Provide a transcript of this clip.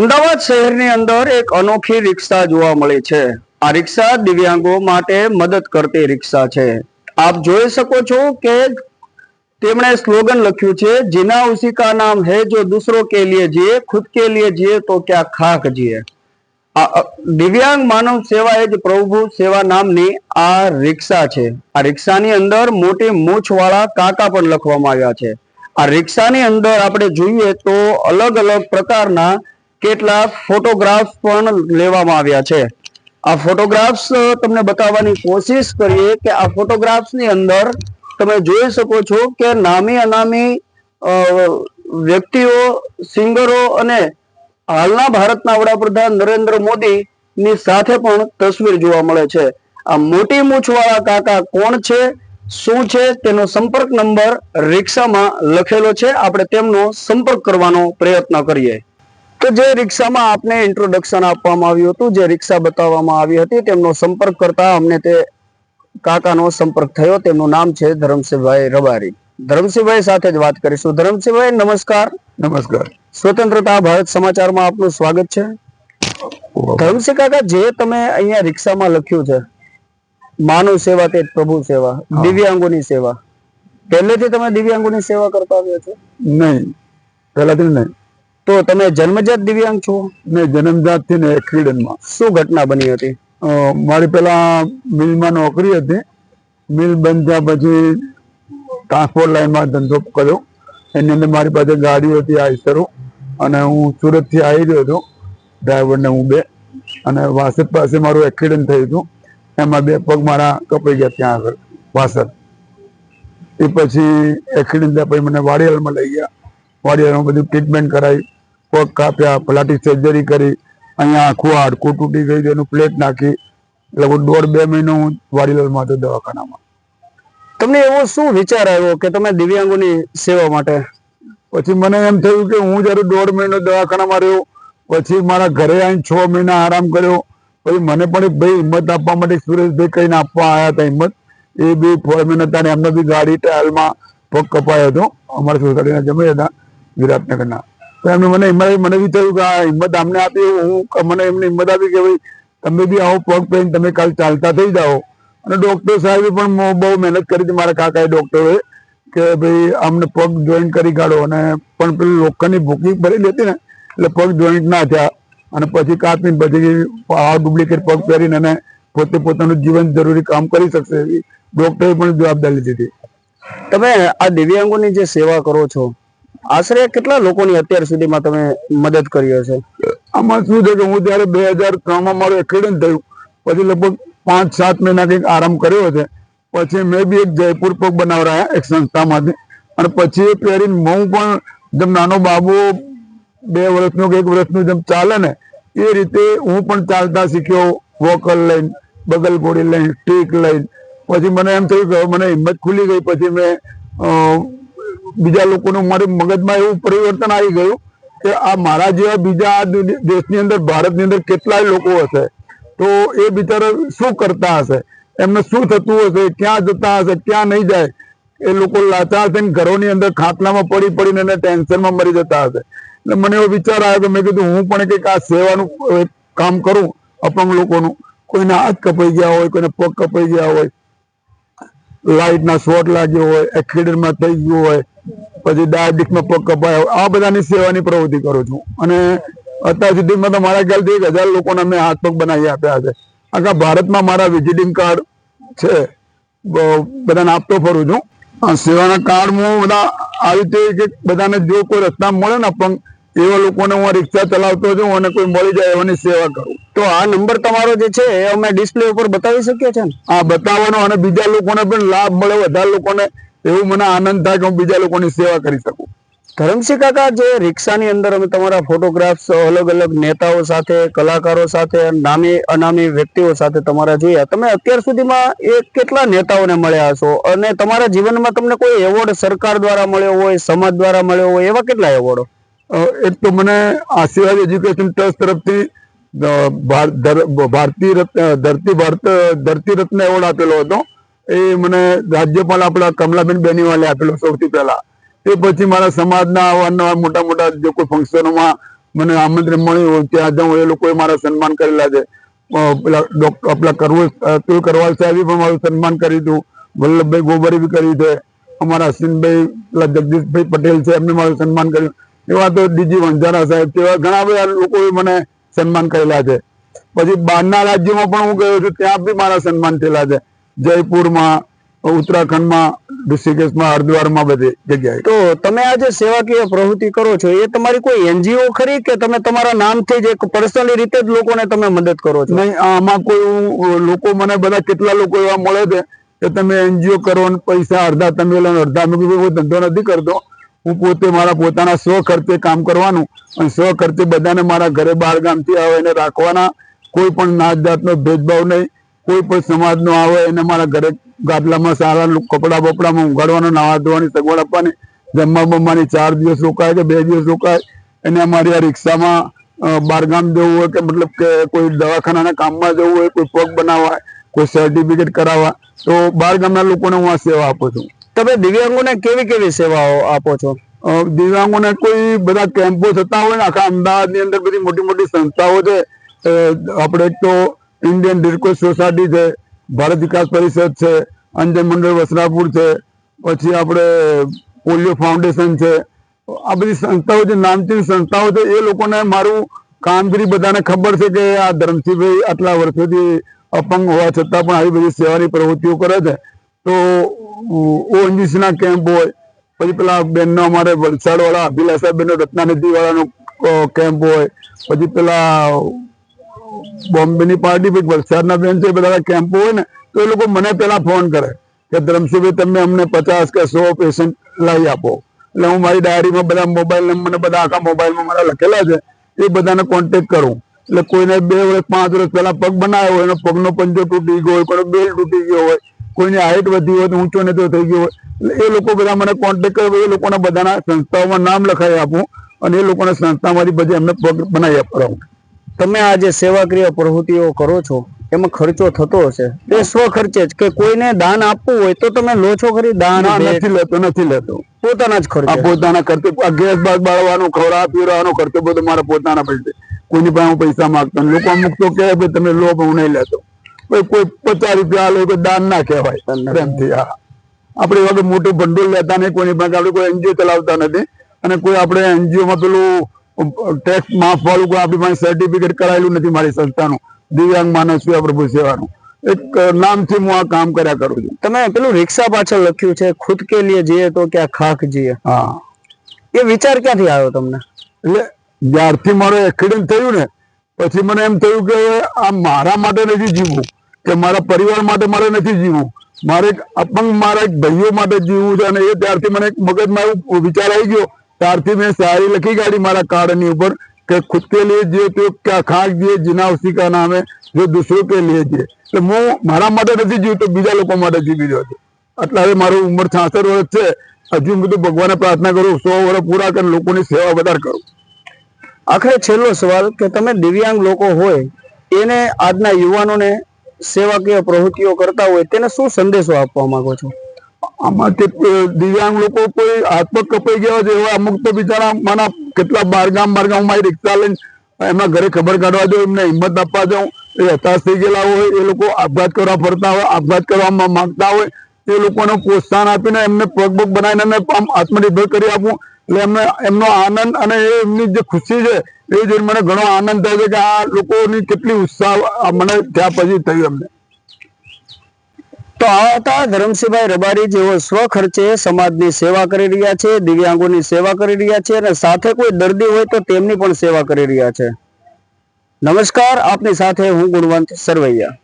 અમદાવાદ શહેરની અંદર એક અનોખી રિક્ષા જોવા મળે છે. આ રિક્ષા દિવ્યાંગો માટે મદદ કરતી રિક્ષા છે. આપ જોઈ શકો છો કે તેમણે સ્લોગન લખ્યું છે, જીના ઉસી નામ હે જો દૂસરો કે લીએ જીએ, ખુદ કે લીએ જીએ તો ક્યાં ખાક જીએ. દિવ્યાંગ માનવ સેવા એ જ પ્રભુ સેવા નામની આ રિક્ષા છે. આ રિક્ષાની અંદર મોટી મૂછવાળા કાકા પણ લખવામાં આવ્યા છે. આ રિક્ષાની અંદર આપણે જોઈએ તો અલગ અલગ પ્રકારના કેટલાક ફોટોગ્રાફ્સ પણ લેવામાં આવ્યા છે. આ ફોટોગ્રાફ્સ તમને બતાવવાની કોશિશ કરીએ કે આ ફોટોગ્રાફ્સની અંદર તમે જોઈ શકો છો કે નામી અનામી વ્યક્તિઓ, સિંગરો અને હાલના ભારતના વડાપ્રધાન નરેન્દ્ર મોદી ની સાથે પણ તસવીર જોવા મળે છે. આ મોટી મૂછવાળા કાકા કોણ છે? શું છે? તેનો સંપર્ક નંબર રિક્ષામાં લખેલો છે. આપણે તેમનો સંપર્ક કરવાનો પ્રયત્ન કરીએ. તો જે રિક્ષામાં આપને ઇન્ટ્રોડક્શન આપવામાં આવ્યું હતું જે રિક્ષા બતાવવામાં આવી હતી તેમનો સંપર્ક કરતા અમને તે કાકાનો સંપર્ક થયો. તેમનું નામ છે ધરમસિંહભાઈ રબારી. ધરમસિંહભાઈ સાથે જ વાત કરીશું. ધરમસિંહભાઈ નમસ્કાર. નમસ્કાર. સ્વતંત્રતા ભારત સમાચારમાં આપનું સ્વાગત છે. ધરમસિંહ કાકા જે તમે અહીંયા રિક્ષામાં લખ્યું છે માનવ સેવા તે પ્રભુ સેવા. દિવ્યાંગોની સેવા પહેલેથી તમે દિવ્યાંગોની સેવા કરતા આવ્યા છો? નહીં. પહેલાથી નહીં. તો તમે જન્મજાત દિવ્યાંગ છો? મેં જન્મજાતથી ને એક્સિડન્ટમાં. શું ઘટના બની હતી? મારી પેલા મિલમાં નોકરી હતી. મિલ બંધ થયા પછી ટ્રાન્સપોર્ટ લાઈનમાં ધંધો કર્યો. એની અંદર મારી પાસે ગાડી હતી આઈસરો અને હું સુરતથી આવી રહ્યો હતો. ડ્રાઈવરને હું બે અને વાસદ પાસે મારું એક્સિડન્ટ થયું હતું. એમાં બે પગ મારા કપાઈ ગયા ત્યાં આગળ વાસદ. એ પછી એક્સિડન્ટ થયા પછી મને વાડિયાલમાં લઈ ગયા. વાડિયાલમાં બધું ટ્રીટમેન્ટ કરાવી. પગ કાપ્યા પલાટી સર્જરી કરી અહીંયા આખું હાડકું તૂટી ગયું એનું પ્લેટ નાખી લગભગ દોઢ બે મહિનો હું વાડીલાલમાં હતો દવાખાનામાં. તમને એવો શું વિચાર આવ્યો કે તમે દિવ્યાંગોની સેવા માટે? પછી મને એમ થયું કે હું જયારે દોઢ મહિનો દવાખાનામાં રહ્યો પછી મારા ઘરે આવીને છ મહિના આરામ કર્યો પછી મને પણ ભાઈ હિંમત આપવા માટે સુરેશભાઈ કહીને આપવા આવ્યા હતા હિંમત. એ બી ફોરમેન હતા ને એમને બી ગાડી ટ્રાયલમાં પગ કપાયો હતો. અમારા સોસાયટીના જમે હતા વિરાટનગરના. તો એમને મને હિંમત મને બી થયું કે આ હિંમત અમને આપી, હું મને એમને હિંમત આપી કે ભાઈ, તમે બી આવો પગ પહેરીને તમે કાલ ચાલતા થઈ જાઓ. અને ડોક્ટર સાહેબે પણ બહુ મહેનત કરી હતી, મારા કાકાએ ડોક્ટરે કે ભાઈ, અમને પગ જોઈન્ટ કરી કાઢો. અને પણ પેલું લોખંડની ભૂકી ભરેલી હતી ને, એટલે પગ જોઈન્ટ ના થયા. અને પછી કાપીને પછી આ ડુપ્લિકેટ પગ પહેરીને અને પોતે પોતાનું જીવન જરૂરી કામ કરી શકશે એવી ડોક્ટરે પણ જવાબદારી લીધી હતી. તમે આ દિવ્યાંગોની જે સેવા કરો છો આશરે કેટલા લોકોની અત્યાર સુધીમાં તમે મદદ કરી હશે? આમાં શું છે કે હું ત્યારે બે હજાર ત્રણમાં મારું એક્સિડન્ટ થયું, પછી લગભગ પાંચ, સાત મહિના કંઈક આરામ કર્યો છે, પછી મેં બી એક જયપુર પગ બનાવરાયા એક સંસ્થામાંથી. અને પછી એ પહેરીને હું પણ જેમ નાનો બાબુ, બે વર્ષનો કે એક વર્ષનું જેમ ચાલે ને, એ રીતે હું પણ ચાલતા શીખ્યો વોકર લઈને બગલ ઘોડી લઈને સ્ટીક લઈને. પછી મને એમ થયું કે મને હિંમત ખુલી ગઈ, પછી મેં બીજા લોકોનું મારી મગજમાં એવું પરિવર્તન આવી ગયું કે આ મારા જેવા બીજા આ દેશની અંદર, ભારતની અંદર કેટલાય લોકો હશે. તો એ બિચારા શું કરતા હશે? એમને શું થતું હશે? ક્યાં જતા હશે? ક્યાં નહીં જાય? એ લોકો લાચાર થઈને ઘરોની અંદર ખાટલામાં પડી પડીને એને ટેન્શનમાં મરી જતા હશે. એટલે મને એવો વિચાર આવ્યો કે મેં કીધું, હું પણ કંઈક આ સેવાનું કામ કરું અપંગ લોકોનું. કોઈના હાથ કપાઈ ગયા હોય, કોઈને પગ કપાઈ ગયા હોય લાઇટના શોર્ટ લાગ્યો હોય, એક્સિડન્ટમાં થઈ ગયું હોય, પછી ડાયાબિટીસમાં પગ કપાયો આ બધાની સેવાની પ્રવૃત્તિ કરું છું. અને અત્યાર સુધીમાં તો મારા ખ્યાલથી એક હજાર લોકોને મેં હાથ પગ બનાવી આપ્યા છે. આખા ભારતમાં મારા વિઝિટિંગ કાર્ડ છે. બધાને આપતો ફરું છું. સેવાના કાર્ડ હું બધા આવી રીતે કે બધાને જો કોઈ રસ્તા મળે ને, પણ એવા લોકોને હું રિક્ષા ચલાવતો છું અને કોઈ મળી જાય એવાની સેવા કરું. તો આ નંબર તમારો જે છે એ અમે ડિસ્પ્લે ઉપર બતાવી શકીએ છીએ હા બતાવવાનો અને બીજા લોકોને પણ લાભ મળે વધારે લોકોને એવું મને આનંદ થાય કે હું બીજા લોકોની સેવા કરી શકું. ધરમસિંહ કાકા જે રિક્ષાની અંદર અમે તમારા ફોટોગ્રાફ્સ અલગ અલગ નેતાઓ સાથે કલાકારો સાથે નામી અનામી વ્યક્તિઓ સાથે તમારા જોયા તમે અત્યાર સુધીમાં એ કેટલા નેતાઓને મળ્યા હશો? અને તમારા જીવનમાં તમને કોઈ એવોર્ડ સરકાર દ્વારા મળ્યો હોય સમાજ દ્વારા મળ્યો હોય એવા કેટલા એવોર્ડો? એક તો મને આશીર્વાદ એજ્યુકેશન ટ્રસ્ટ તરફથી ભારતીય ધરતી ભારત ધરતી રત્ન એવોર્ડ આપેલો હતો. એ મને રાજ્યપાલ આપણા કમલાબેન બેનીવાલે આપેલો સૌથી પહેલા. તે પછી મારા સમાજના અવારનવાર મોટા મોટા જે કોઈ ફંક્શનોમાં મને આમંત્રણ મળ્યું હોય ત્યાં જાઉં એ લોકોએ મારા સન્માન કરેલા છે. પેલા ડોક્ટર પેલા કરવું તુલ કરવાલ સાહેબે પણ મારું સન્માન કર્યું હતું. વલ્લભભાઈ ગોબરે બી કર્યું છે. અમારા અશ્વિનભાઈ પેલા જગદીશભાઈ પટેલ છે એમને મારું સન્માન કર્યું. એવા તો ડીજી વંજારા સાહેબ તેવા ઘણા બધા લોકોએ મને સન્માન કરેલા છે. પછી બહારના રાજ્યોમાં પણ હું ગયો છું ત્યાં બી મારા સન્માન થયેલા છે. જયપુરમાં ઉત્તરાખંડમાં ઋષિકેશમાં હરિદ્વારમાં બધી જગ્યાએ. તો તમે આ જે સેવાકીય પ્રવૃત્તિ કરો છો એ તમારી કોઈ એનજીઓ ખરી કે તમે તમારા નામથી જ એક પર્સનલી રીતે જ લોકોને તમે મદદ કરો છો? નહીં આમાં કોઈ લોકો મને બધા કેટલા લોકો એવા મળે છે કે તમે એનજીઓ કરો ને પૈસા અડધા તમે લો અડધા મૂકી કોઈ ધંધો નથી કરતો. હું પોતે મારા પોતાના સ્વ ખર્ચે કામ કરવાનું અને સ્વ ખર્ચે બધાને મારા ઘરે બહાર ગામથી આવે એને રાખવાના. કોઈ પણ નાત જાતનો ભેદભાવ નહીં. કોઈ પણ સમાજનો આવે એને મારા ઘરે ગાદલામાં સારા કપડાં બપડામાં ઊંઘાડવાનું નાવા ધોવાની, સગવડ આપવાની. જમવા બમવાની ચાર દિવસ રોકાય કે બે દિવસ રોકાય. એને અમારી આ રિક્ષામાં બારગામ જવું હોય કે મતલબ કે કોઈ દવાખાનાના કામમાં જવું હોય, કોઈ પગ બનાવવા, કોઈ સર્ટિફિકેટ કરાવવા, તો બહાર ગામના લોકોને હું આ સેવા આપું છું. તમે દિવ્યાંગોને કેવી કેવી સેવાઓ આપો છો? દિવ્યાંગોને કોઈ બધા કેમ્પો થતા હોય ને, આખા અમદાવાદની અંદર બધી મોટી મોટી સંસ્થાઓ છે. આપણે તો ઇન્ડિયન રેડક્રોસ સોસાયટી છે, ભારત વિકાસ પરિષદ છે, અંજન મંડળ વસરાપુર છે, પછી આપણે પોલિયો ફાઉન્ડેશન છે. આ બધી સંસ્થાઓ જે નામચીન સંસ્થાઓ છે, એ લોકોને મારું કામગીરી બધાને ખબર છે કે આ ધરમસિંહભાઈ આટલા વર્ષોથી અપંગ હોવા છતાં પણ આવી બધી સેવાની પ્રવૃત્તિઓ કરે છે. તો ઓએનજીસી ના કેમ્પ હોય. પછી પેલા બેનનો અમારે વલસાડ વાળા અભિલાષા બેન રત્નાનિધિ વાળાનો કેમ્પ હોય. પછી પેલા બોમ્બેની પાર્ટી પછી વલસાડના બેન છે બધા કેમ્પો હોય ને, તો એ લોકો મને પેલા ફોન કરે કે ધરમસિંહભાઈ, તમે અમને પચાસ કે સો પેશન્ટ લાવી આપો. એટલે હું મારી ડાયરીમાં બધા મોબાઈલ નંબર બધા આખા મોબાઈલમાં મારા લખેલા છે, એ બધાને કોન્ટેક કરું. એટલે કોઈને બે વર્ષ, પાંચ વર્ષ પહેલા પગ બનાવ્યો હોય, એનો પગનો પંજો તૂટી ગયો હોય કોઈનો બેલ તૂટી ગયો હોય કોઈની હાઈટ વધી હોય તો ઊંચો નેતો થઈ ગયો હોય. એ લોકો બધા મને કોન્ટેક કરે એ લોકોના બધાના સંસ્થાઓમાં નામ લખાવી આપું અને એ લોકોના સંસ્થામાંથી પછી એમને પગ બનાવી આપવાનું તમે આ જે સેવાક્રિય પ્રવૃત્તિઓ કરો છો એમાં ખર્ચો થતો હશે? એ સ્વ ખર્ચે જ કે કોઈને દાન આપવું હોય તો તમે લો છો ખરી દાન નથી લેતો નથી લેતો. પોતાના જ ખર્ચે? પોતાના ખર્ચે ગેસ બાગ બાળવાનો ખવડા પીવડાવવાનો ખર્ચો બધો મારા પોતાના પૈસે. કોઈની પાસે હું પૈસા માંગતો. લોકો અમુક તો કહે તમે લો પણ હું નહીં લેતો. કોઈ પચાસ રૂપિયા આલે કોઈ દાન ના કહેવાય. પ્રેમથી હા. આપણે વગર મોટું ભંડોળ લેતા નહીં કોઈની પાસે આપણે કોઈ એનજીઓ ચલાવતા નથી. અને કોઈ આપણે એનજીઓ માં પેલું ટેક્સ માફ વાળું કોઈ આપણી પાસે સર્ટિફિકેટ કરાયેલું નથી મારી સંસ્થાનું. દિવ્યાંગ માનવ સેવા પ્રભુ સેવાનું. એક નામથી હું આ કામ કર્યા કરું છું. તમે પેલું રિક્ષા પાછળ લખ્યું છે ખુદ કે લીએ જઈએ તો ક્યાં ખાક જઈએ હા. એ વિચાર ક્યાંથી આવ્યો તમને? એટલે જ્યારથી મારો એક્સિડન્ટ થયું ને પછી મને એમ થયું કે આ મારા માટે નથી જીવવું. કે મારા પરિવાર માટે મારે નથી જીવવું. મારે અપંગ, મારા એક ભાઈઓ માટે જીવવું છે અને એ ત્યારથી મને એક મગજમાં એવું વિચાર આવી ગયો. ત્યારથી મેં શાયરી લખી કાઢી મારા કાર્ડની ઉપર કે ખુદ કે લીએ જીએ તો ક્યાં ખાક જીએ જીના ઉસી કા નામ જો દૂસરો કે લીએ જીએ એટલે હું મારા માટે નથી જીવતો, બીજા લોકો માટે જીવી રહ્યો છું. એટલે હવે મારું ઉંમર છાસઠ વર્ષ છે. હજુ હું બધું ભગવાને પ્રાર્થના કરું, સો વર્ષ પૂરા કરીને લોકોની સેવા વધારે કરું. આખરે છેલ્લો સવાલ કે તમે દિવ્યાંગ લોકો હોય, એને આજના યુવાનોને સેવાકીય પ્રવૃત્તિઓ કરતા હોય, તેને શું સંદેશો આપવા માંગો છો? આમાં કે દિવ્યાંગ લોકો કોઈ હાથ કપાઈ ગયા છે, એવા અમુક તો બિચારા મારા કેટલા બારગામ બારગામ મારી રિક્ષા લઈને એમના ઘરે ખબર કાઢવા જાઉં, એમને હિંમત આપવા જાઉં, એ હતાશ થઈ ગયેલા હોય, એ લોકો આપઘાત કરવા ફરતા હોય, આપઘાત કરવામાં માંગતા હોય તે લોકોને પ્રોત્સાહન આપીને એમને પગ પગ બનાવીને આમ આત્મનિર્ભર કરી આપું એટલે એમને એમનો આનંદ અને એમની જે ખુશી છે, એ જોઈને મને ઘણો આનંદ થાય છે કે આ લોકોની કેટલી ઉત્સાહ મને ત્યાં પછી થયું એમને. તો આ હતા ધરમસિંહભાઈ રબારી જેઓ સ્વ ખર્ચે સમાજની સેવા કરી રહ્યા છે, દિવ્યાંગોની સેવા કરી રહ્યા છે અને સાથે કોઈ દર્દી હોય તો તેમની પણ સેવા કરી રહ્યા છે. નમસ્કાર, આપની સાથે હું ગુણવંત સરવૈયા.